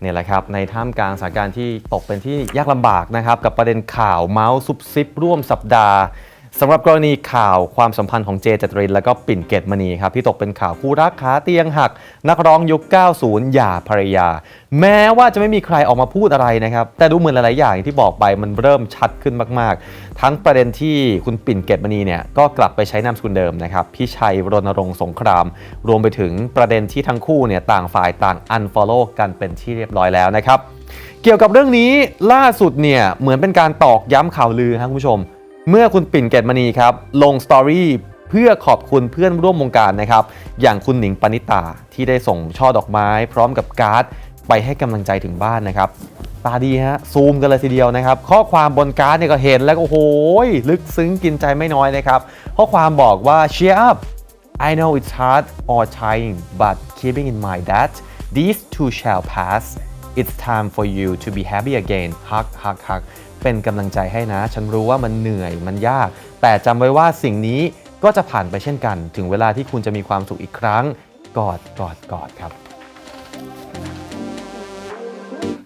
เนี่ยแหละครับในท่ามกลางสถานการณ์ที่ตกเป็นที่ยากลำบากนะครับกับประเด็นข่าวเมาส์ซุบซิบร่วมสัปดาห์ สำหรับกรณีข่าวความสัมพันธ์ของเจจตริน และก็ปิ่นเกตมณีครับที่ตกเป็นข่าวคู่รักขาเตียงหัก นักร้องยุค 90 หย่าภรรยา แม้ว่าจะไม่มีใครออกมาพูดอะไรนะครับ แต่ดูเหมือนหลาย ๆ อย่างที่บอกไปมันเริ่มชัดขึ้นมาก ๆ ทั้งประเด็นที่คุณปิ่นเกตมณีเนี่ยก็กลับไปใช้นามสกุลเดิมนะครับพี่ชัยรณรงค์สงคราม รวมไปถึงประเด็นที่ทั้งคู่เนี่ยต่างฝ่ายต่าง unfollow กันเป็นที่เรียบร้อยแล้วนะครับเกี่ยวกับเรื่องนี้ล่าสุดเนี่ยเหมือนเป็นการตอกย้ำข่าวลือครับคุณผู้ชม เมื่อคุณปิ่นเกตมณีครับลงสตอรี่เพื่อขอบคุณเพื่อนร่วมวงการนะครับ อย่างคุณหนิงปณิตาที่ได้ส่งช่อดอกไม้ พร้อมกับการ์ดไปให้กำลังใจถึงบ้านนะครับ ตาดีฮะซูมกันเลยทีเดียวนะครับ ข้อความบนการ์ดเนี่ยก็เห็นแล้วก็โอ้โหลึกซึ้งกินใจไม่น้อยนะครับ ข้อความบอกว่า cheer up I know it's hard or trying but keeping in mind that these too shall pass it's time for you to be happy again hug hug hug เป็นกำลังใจให้นะ ฉันรู้ว่ามันเหนื่อยมันยาก แต่จำไว้ว่าสิ่งนี้ก็จะผ่านไปเช่นกัน ถึงเวลาที่คุณจะมีความสุขอีกครั้ง กอดกอดกอดครับ